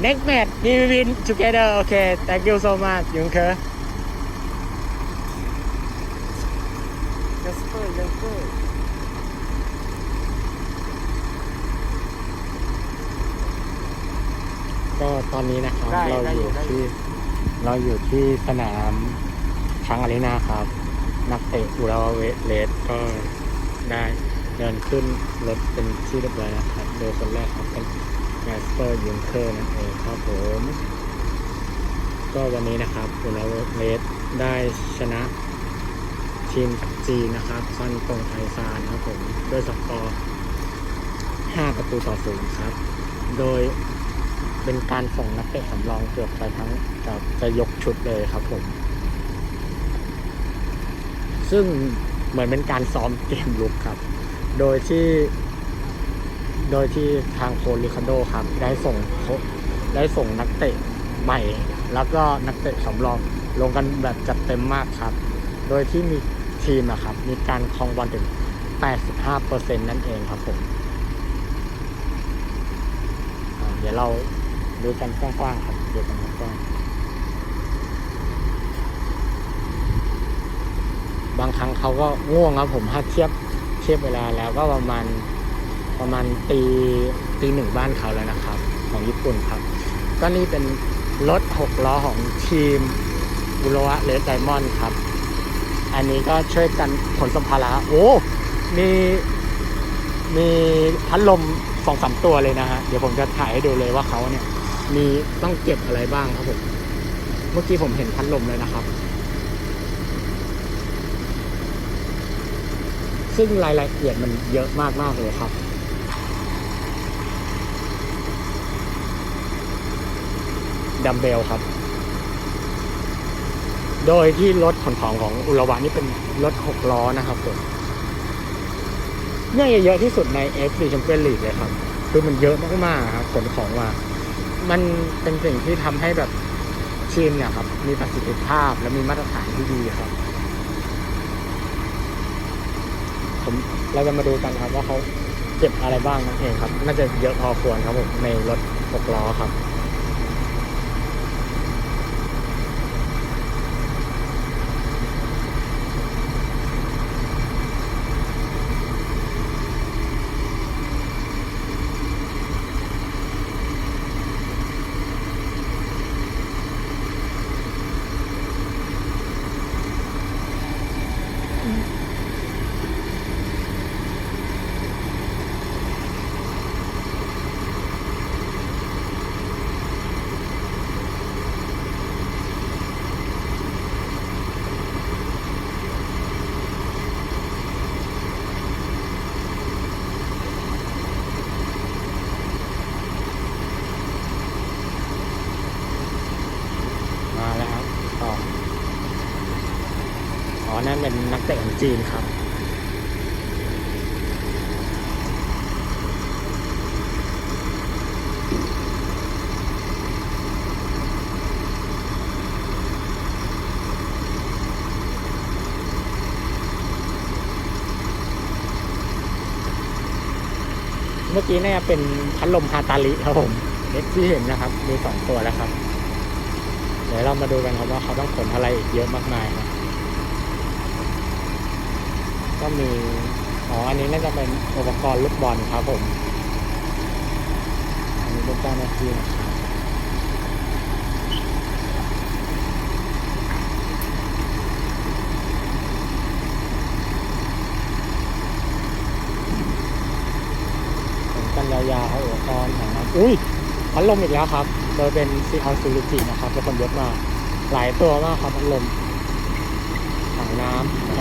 next match we win together okay thank you so much ยุงเคอ Jasper Jasper ก็ตอนนี้นะครับ ได้เราได้ออยู่ยู่ได้อยู่ ที่เราอยู่ที่สนามช้างอารีนาครับ นักเตะอุราเวเลสก็ได้เดินขึ้นรถเป็นที่เรียบร้อยนะครับ โดยคนแรกครับเป็นแมสเตอร์ยุงเคอร์นั่นเอง ครับผม ก็วันนี้นะครับอุราเวเลสได้ชนะทีมจีนนะครับซันตงไทซานครับผมด้วยสกอร์5ประตูต่อศูนย์ครับ โดยเป็นการส่งนักเตะสำรองเกือบไปทั้งจะจะยกชุดเลยครับผม ซึ่งเหมือนเป็นการซ้อมเกมลุกครับ โดยที่ โดยที่ทางโคลิคาโดครับ ได้ส่ง ได้ส่งนักเตะใหม่ แล้วก็นักเตะสำรองลงกันแบบจัดเต็มมากครับ โดยที่มีทีมนะครับ มีการครองบอลถึง 85%นั่นเองครับผมเดี๋ยวเราดูกันกว้างๆครับดูกันกว้างบางครั้งเขาก็ง่วงครับผมถ้าเทียบเทียบเวลาแล้วก็ประมาณประมาณตีตีหนึ่งบ้านเขาแล้วนะครับ ของญี่ปุ่นครับ ก็นี่เป็นรถหกล้อของทีมบุโรวะเลสไดมอนด์ครับ อันนี้ก็ช่วยกันขนสัมภาระโอ้ มีมีพัดลมสองสามตัวเลยนะฮะ เดี๋ยวผมจะถ่ายให้ดูเลยว่าเขาเนี่ย มีต้องเก็บอะไรบ้างครับผม เมื่อกี้ผมเห็นพัดลมเลยนะครับ ซึ่งรายละเอียดมันเยอะมากๆเลยครับ ดัมเบลครับ โดยที่รถขนของของอุระวะนี่เป็นรถหกล้อนะครับผมเนี่ยเยอะที่สุดใน FC Champions League เลยครับ คือมันเยอะมากๆครับขนของมามันเป็นสิ่งที่ทำให้แบบทีมเนี่ยครับ มีประสิทธิภาพและมีมาตรฐานที่ดีครับ ผมเราจะมาดูกันครับว่าเขาเก็บอะไรบ้างนั่นเองครับ น่าจะเยอะพอควรครับผมในรถหกล้อครับ มาแล้วครับต่อ อ๋อ นั่นเป็นนักเตะของจีนครับ เมื่อกี้เนี่ยเป็นพัดลมฮาตาลิครับผมเล็กที่เห็นนะครับ มีสองตัวแล้วครับ เดี๋ยวเรามาดูกันครับว่าเขาต้องขนอะไรอีกเยอะมากมายครับ ก็มีอ๋ออันนี้น่าจะเป็นอุปกรณ์ลูกบอลครับผม อันนี้เป็นเจ้าหน้าที่นะครับผมกันยาวๆอุปกรณ์ของมันอุ้ยพัดลมอีกแล้วครับ โดยเป็นซีออนซูรุจินะครับเป็นคนยกมา หลายตัวมากครับพัดลมถังน้ำ